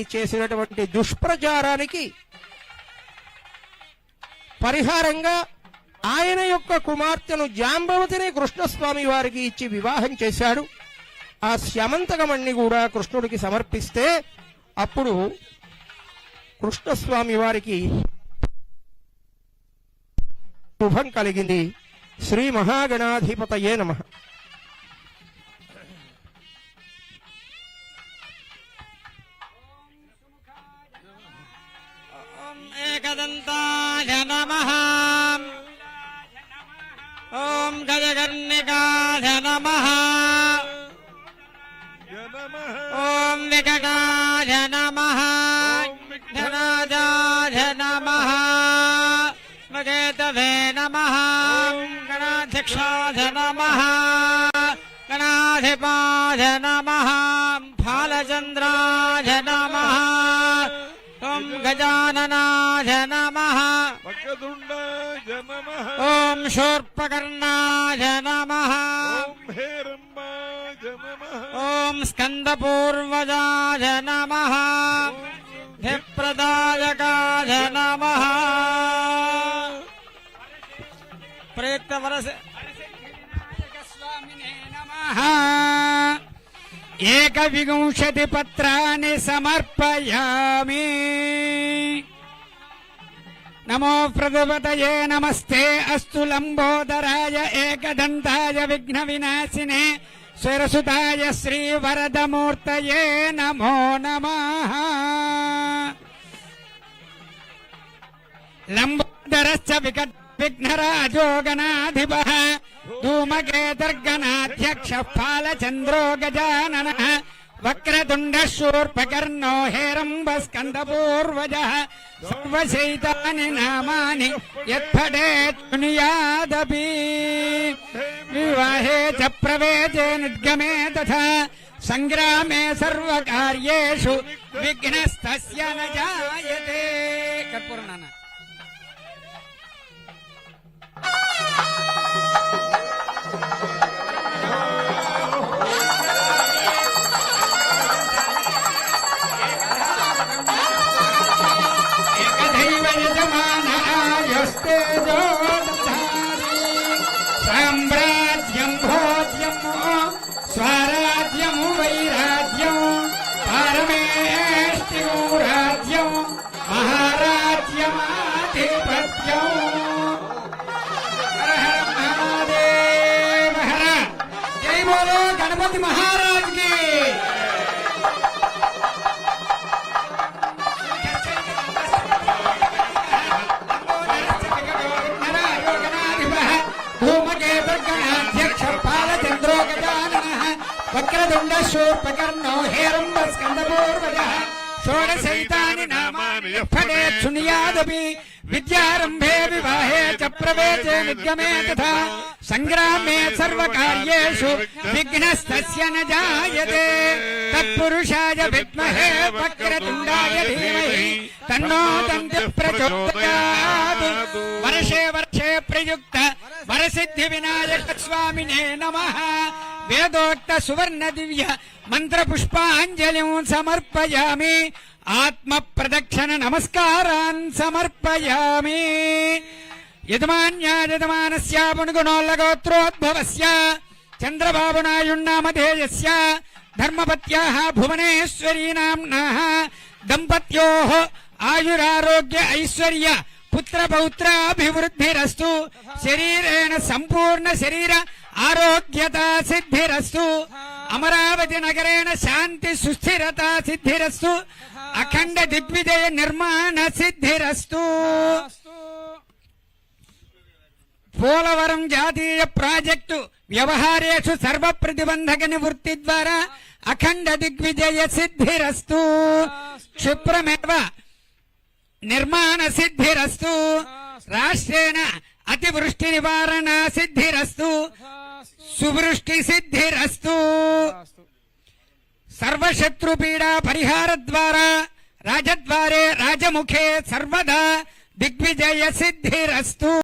చేసినటువంటి దుష్ప్రచారానికి పరిహారంగా ఆయన యొక్క కుమార్తెను జాంబవతిని కృష్ణస్వామి వారికి ఇచ్చి వివాహం చేశాడు. ఆ శ్యమంతకమణ్ణి కూడా కృష్ణుడికి సమర్పిస్తే అప్పుడు కృష్ణస్వామి వారికి శుభం కలిగింది. శ్రీ మహాగణాధిపతయే నమ. एकदन्ताय नमः ॐ गजकर्णिकाय नमः। ॐ विकटाय नमः। विघ्नराजाय नमः। मगेतवे नमः। गणाध्यक्षाय नमः। गणाधिपाय नमः। फालचन्द्राय नमः। गजाननाथ नम। वक्रतुंड नम। ओं नमः। नम ओं नमः। नम स्कन्दपूर्वजाय नम। प्रयुक्त वरस एक विंशति एकविंशतिपत्राणि समर्पयामी। నమో ప్రజపతయే నమస్తే అస్తు లంబోదరాయ ఏకదంతాయ విఘ్న వినాశినే సురసుతాయ శ్రీ వరదమూర్తయే నమో నమ లంబోదరశ్చ వికట విఘ్నరాజోగణాధిప ధూమకేతర్గణాధ్యక్ష పాలచంద్రో గజానన వక్రతుండ శూర్పకర్ణో హేరంబ స్కందపూర్వజ సర్వశైతాని నామాని యత్పడేత్నుయాదపి వివాహే చ ప్రవేశే నిర్గమే తథా సంగ్రామే సర్వకార్యేషు విఘ్నస్తస్య న జాయతే కర్పూరణ సామ్రాజ్యం భోజ్యం స్వరాజ్యం వైరాజ్యం పరమేష్టిరాజ్యం మహారాజ్యమాధిపత్యం హర హర మహాదేవ హర జై బోలో గణపతి మహా వక్రదుండ శూర్పకర్ణో హేరంబ స్కందపూర్వజ షోడశైతాని నామాని ఫలే శృణుయాదపి విద్యారంభే వివాహే చ ప్రవేశే నిగమే తథా సంగ్రామే సర్వకార్యేషు విఘ్నస్తస్య న జాయతే తత్పురుషాయ విద్మహే వక్రతుండాయ ధీమహి తన్నో దంతి ప్రచోదయాత్ వర్షే వర్షే ప్రయుక్త వరసిద్ధి వినాయక స్వామినే నమః వేదోక్త సువర్ణ దివ్య మంత్ర పుష్పాంజలిం సమర్పయామి. ఆత్మ ప్రదక్షిణ నమస్కారాన్ సమర్పయామి. యజమాన్యాయజమానస్య పుణుగుణోల్లగోత్రోద్భవస్య. చంద్రబాబునాయుణ్ణామధేయస్య. ధర్మపత్యాः భువనేశ్వరీ నామ్నాः దంపత్యోः ఆయురారోగ్య ఐశ్వర్య. పుత్ర పౌత్రాభివృద్ధిరస్తు శరీరేణ సంపూర్ణ శరీర ఆరోగ్యత సిద్ధిరస్తు. అమరావతి నగరేణ శాంతి సుస్థిరత సిద్ధిరస్తు. అఖండ దిగ్విజయ నిర్మాణ సిద్ధిరస్తు. పోలవరం జాతీయ ప్రాజెక్టు వ్యవహారేషు సర్వ ప్రతిబంధక నివృత్తి ద్వారా అఖండ దిగ్విజయ సిద్ధిరస్తు. క్షిప్రమేవ నిర్మాణ సిద్ధిరస్తు. రాష్ట్రేణ అతివృష్టి నివారణ సిద్ధిరస్తు. సువృష్టి సిద్ధిరస్తు సర్వశత్రుపీడా పరిహార ద్వారా రాజద్వారే రాజముఖే సర్వదా దిగ్విజయ సిద్ధిరస్తు